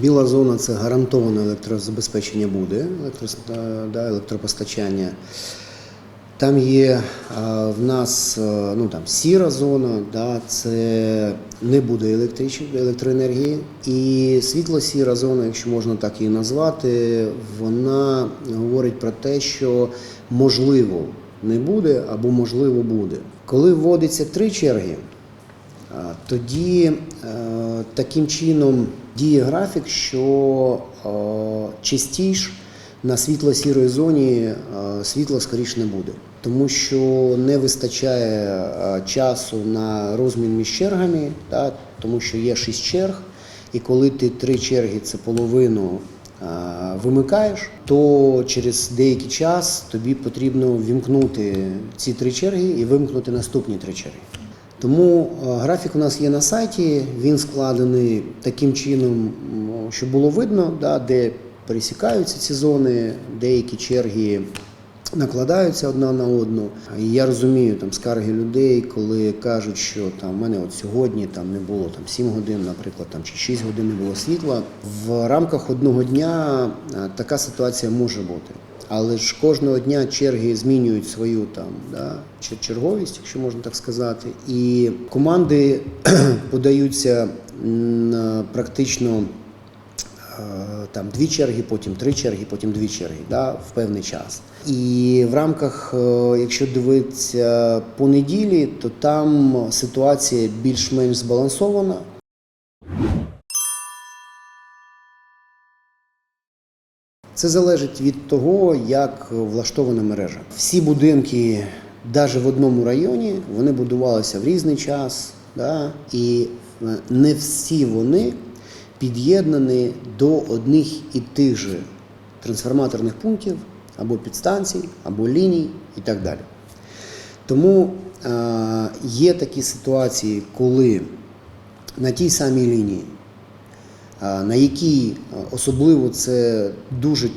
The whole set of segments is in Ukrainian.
Біла зона це гарантоване електрозабезпечення буде, е, да, електропостачання. Там є а, в нас е, ну, там, сіра зона, да, це не буде електрич... електроенергії. І світло-сіра зона, якщо можна так її назвати, вона говорить про те, що можливо не буде або можливо буде. Коли вводиться три черги, Тоді е, таким чином діє графік, що е, частіше на світло-сірої зоні е, світла скоріш не буде, тому що не вистачає е, часу на розмін між чергами, да, тому що є шість черг, і коли ти три черги це половину вимикаєш, то через деякий час тобі потрібно вімкнути ці три черги і вимкнути наступні три черги. Тому е, графік у нас є на сайті, він складений таким чином, м, щоб було видно, да, де пересікаються ці зони, деякі черги накладаються одна на одну. Я розумію там скарги людей, коли кажуть, що там в мене от сьогодні там не було там 7 годин, наприклад, там чи 6 годин не було світла. В рамках одного дня е, така ситуація може бути. Але ж кожного дня черги змінюють свою там да, черговість, якщо можна так сказати. І команди подаються е, практично е, там дві черги, потім три черги, потім дві черги да, в певний час. І в рамках, е, якщо дивитися по неділі, то там ситуація більш-менш збалансована. Це залежить від того, як влаштована мережа. Всі будинки, навіть в одному районі, вони будувалися в різний час, да? і е, не всі вони під'єднані до одних і тих же трансформаторних пунктів або підстанцій, або ліній і так далі. Тому е, є такі ситуації, коли на тій самій лінії на якій особливо це дуже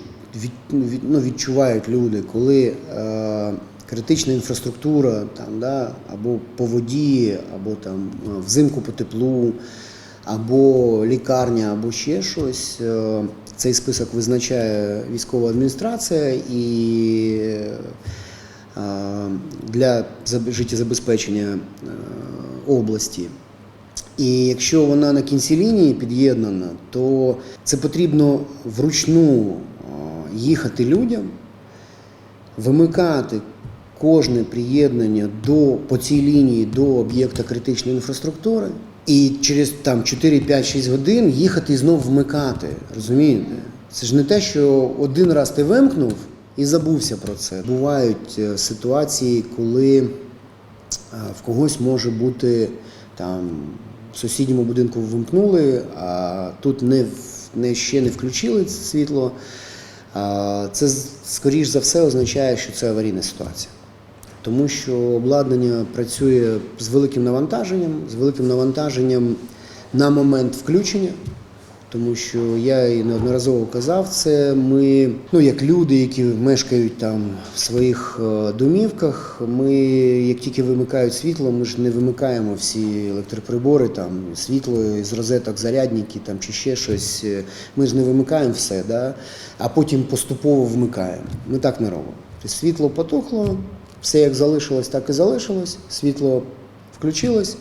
від, від- ну, відчувають люди, коли е, критична інфраструктура там, да, або по воді, або там е, взимку по теплу, або лікарня, або ще щось. е, Цей список визначає військова адміністрація і е, для заб- життєзабезпечення е, області. І якщо вона на кінці лінії під'єднана, то це потрібно вручну їхати людям, вимикати кожне приєднання до, по цій лінії до об'єкта критичної інфраструктури, і через там 4, 5, 6 годин їхати і знов вмикати. Розумієте? Це ж не те, що один раз ти вимкнув і забувся про це. Бувають е, ситуації, коли в когось може бути там в сусідньому будинку вимкнули, а тут не, не ще не включили це світло. Це скоріш за все означає, що це аварійна ситуація. Тому що обладнання працює з великим навантаженням, з великим навантаженням на момент включення. Тому що я і неодноразово казав це. Ми, ну як люди, які мешкають там в своїх е, домівках, ми як тільки вимикають світло, ми ж не вимикаємо всі електроприбори, там світло із розеток, зарядники там чи ще щось. Е, Ми ж не вимикаємо все, да? а потім поступово вмикаємо. Ми так не робимо. Тобто світло потухло, все як залишилось, так і залишилось. Світло включилось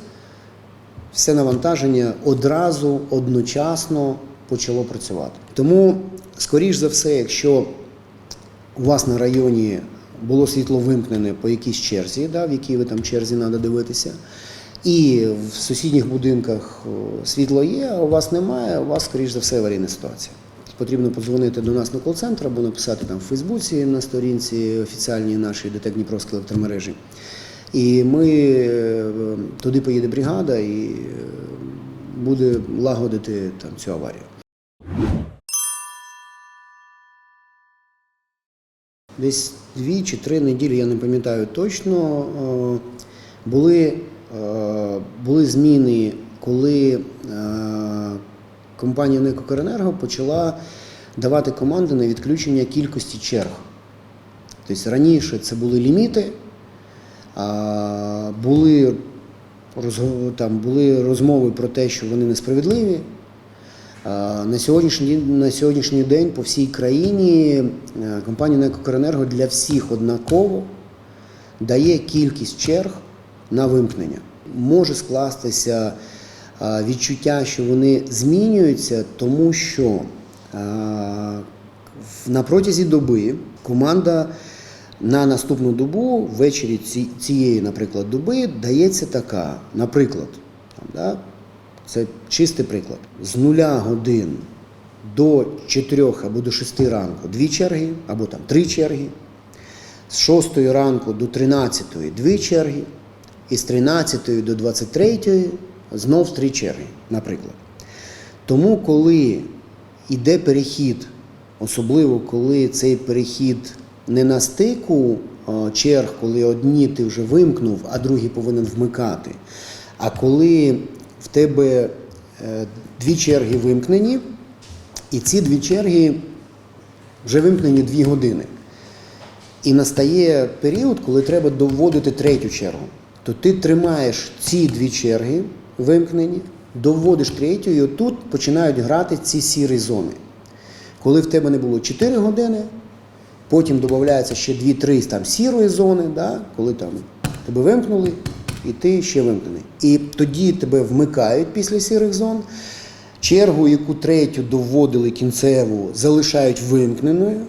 все навантаження одразу одночасно почало працювати. Тому, скоріш за все, якщо у вас на районі було світло вимкнене по якійсь черзі, да, в якій ви там черзі треба дивитися, і в сусідніх будинках світло є, а у вас немає, у вас, скоріш за все, аварійна ситуація. Потрібно подзвонити до нас на кол-центр або написати там в Фейсбуці на сторінці офіціальній нашій ДТЕК Дніпровської електромережі. І ми е, туди поїде бригада і е, буде лагодити там цю аварію. Десь дві чи три неділі, я не пам'ятаю точно, е, були, були зміни, коли компанія «Некокоренерго» почала давати команди на відключення кількості черг. Тобто раніше це були ліміти, були, там, були розмови про те, що вони несправедливі. На сьогоднішній, на сьогоднішній день по всій країні е, компанія «НЕК Укренерго для всіх однаково дає кількість черг на вимкнення. Може скластися відчуття, що вони змінюються, тому що на протязі доби команда на наступну добу, ввечері цієї, наприклад, доби дається така, наприклад, там, да, це чистий приклад, з нуля годин до 4 або до 6 ранку дві черги, або там три черги, з 6 ранку до 13 дві черги, і з 13 до 23 знов три черги, наприклад. Тому, коли йде перехід, особливо коли цей перехід не на стику черг, коли одні ти вже вимкнув, а другі повинен вмикати. А коли в тебе е, дві черги вимкнені, і ці дві черги вже вимкнені дві години. І настає період, коли треба доводити третю чергу. То ти тримаєш ці дві черги вимкнені, доводиш третю, і отут починають грати ці сірі зони. Коли в тебе не було 4 години, потім додається ще 2-3 там сірої зони, да, коли там тебе вимкнули, і ти ще вимкнений. І тоді тебе вмикають після сірих зон. Чергу, яку третю доводили кінцеву, залишають вимкненою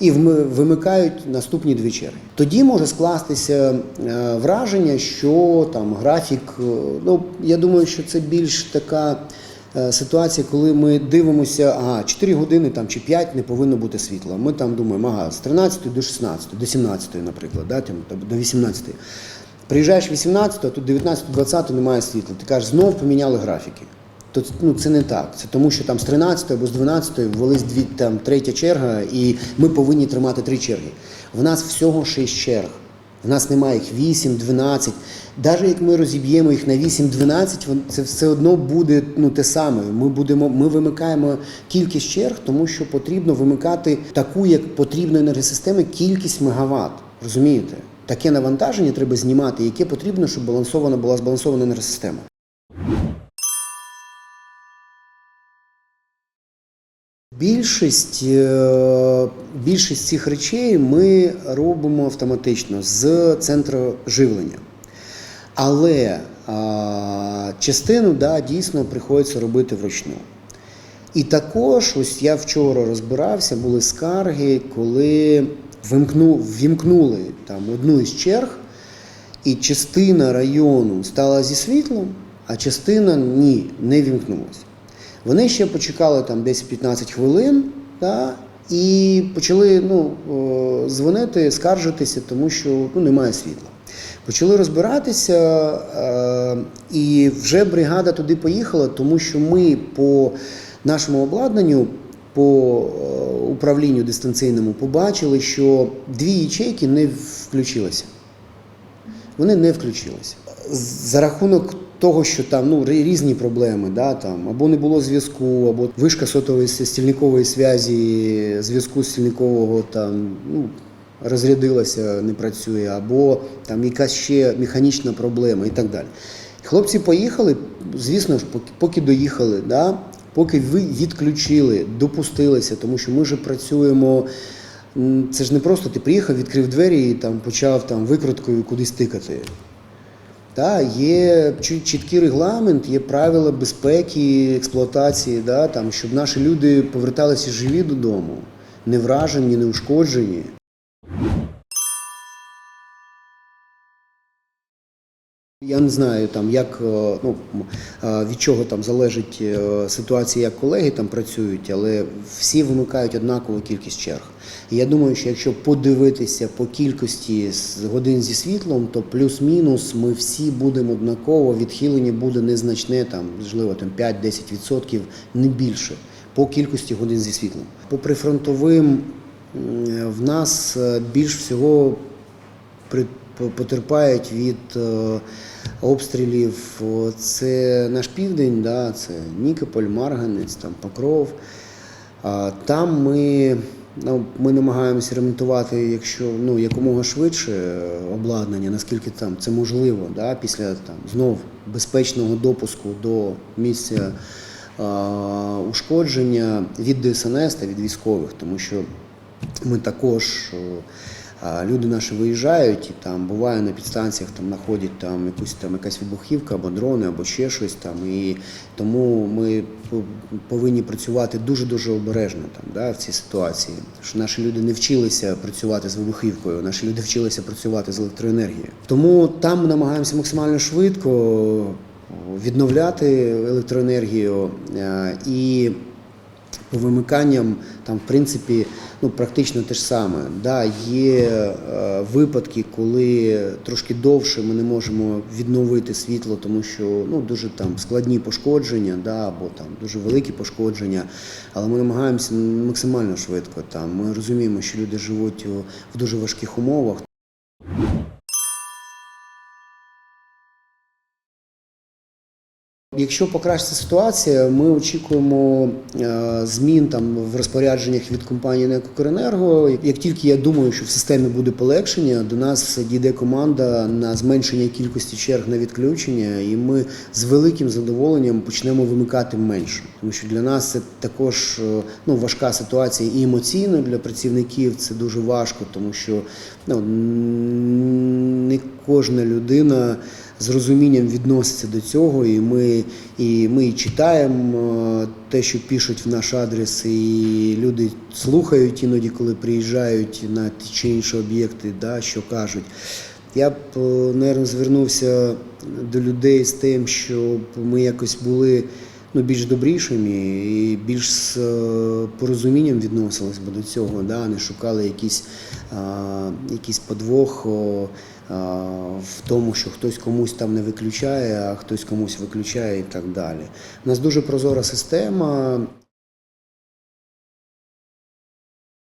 і вимикають наступні дві черги. Тоді може скластися е, враження, що там графік. е, Ну я думаю, що це більш така е, ситуація, коли ми дивимося, ага, 4 години там чи 5 не повинно бути світла. Ми там думаємо, ага, з 13 до 16, до 17, наприклад, да, там, до 18. Приїжджаєш 18, а тут 19-20 немає світла. Ти кажеш, знов поміняли графіки. То ну, це не так. Це тому, що там з 13 або з 12 ввелись дві там третя черга, і ми повинні тримати три черги. В нас всього 6 черг. В нас немає їх 8, 12. Навіть як ми розіб'ємо їх на 8-12, вон- це все одно буде ну, те саме. Ми, будемо, ми вимикаємо кількість черг, тому що потрібно вимикати таку, як потрібно енергосистеми, кількість мегаватт. Розумієте? Таке навантаження треба знімати, яке потрібно, щоб балансована була збалансована енергосистема. Більшість, е, більшість цих речей ми робимо автоматично з центру живлення. Але а, частину да, дійсно приходиться робити вручну. І також, ось я вчора розбирався, були скарги, коли вимкну, вімкнули там одну із черг, і частина району стала зі світлом, а частина ні, не вімкнулася. Вони ще почекали там 10-15 хвилин да, і почали ну, дзвонити, скаржитися, тому що ну, немає світла. Почали розбиратися, е, і вже бригада туди поїхала, тому що ми по нашому обладнанню, по е, управлінню дистанційному, побачили, що дві ячейки не включилися вони не включилися. За рахунок того, що там ну, різні проблеми, да, там, або не було зв'язку, або вишка сотової стільникової зв'язі, зв'язку стільникового там, ну, розрядилася, не працює, або там якась ще механічна проблема і так далі. Хлопці поїхали, звісно ж, поки, доїхали, да, поки ви відключили, допустилися, тому що ми вже працюємо. Це ж не просто ти приїхав, відкрив двері і там почав там викруткою кудись тикати. Та, є чі- чіткий регламент, є правила безпеки, експлуатації, да, там, щоб наші люди поверталися живі додому, не вражені, не ушкоджені. Я не знаю, там, як, е, ну, е, від чого там залежить е, ситуація, як колеги там працюють, але всі вимикають однакову кількість черг. І я думаю, що якщо подивитися по кількості годин зі світлом, то плюс-мінус ми всі будемо однаково, відхилення буде незначне, там, можливо, там 5-10%, не більше, по кількості годин зі світлом. По прифронтовим в нас більш всього при- потерпають від обстрілів. Це наш південь, да, це Нікополь, Марганець, там Покров. Там ми, ну, ми намагаємося ремонтувати, якщо ну, якомога швидше е, обладнання, наскільки там це можливо, да, після там, знов безпечного допуску до місця е, ушкодження від ДСНС та від військових, тому що ми також. Люди наші виїжджають і там буває на підстанціях там знаходять там якусь там якась вибухівка або дрони, або ще щось там. І тому ми по- повинні працювати дуже дуже обережно там, да, в цій ситуації. Що наші люди не вчилися працювати з вибухівкою, наші люди вчилися працювати з електроенергією. Тому там ми намагаємося максимально швидко відновляти електроенергію е, і по вимиканням там, в принципі, ну, практично те ж саме. Да, є е, випадки, коли трошки довше ми не можемо відновити світло, тому що ну, дуже там складні пошкодження, да, або там дуже великі пошкодження. Але ми намагаємося максимально швидко. Там. Ми розуміємо, що люди живуть у- в дуже важких умовах. Якщо покращиться ситуація, ми очікуємо е, змін там в розпорядженнях від компанії «Некокренерго». Як тільки я думаю, що в системі буде полегшення, до нас дійде команда на зменшення кількості черг на відключення, і ми з великим задоволенням почнемо вимикати менше. Тому що для нас це також е, ну, важка ситуація і емоційно для працівників це дуже важко, тому що ну, не кожна людина з розумінням відноситься до цього, і ми, і ми читаємо е, те, що пишуть в наш адрес, і люди слухають іноді, коли приїжджають на ті чи інші об'єкти, да, що кажуть. Я б, мабуть, звернувся до людей з тим, щоб ми якось були ну, більш добрішими і більш з е, порозумінням відносились би до цього, да, не шукали якийсь, а, якийсь подвох о, в тому, що хтось комусь там не виключає, а хтось комусь виключає і так далі. У нас дуже прозора система.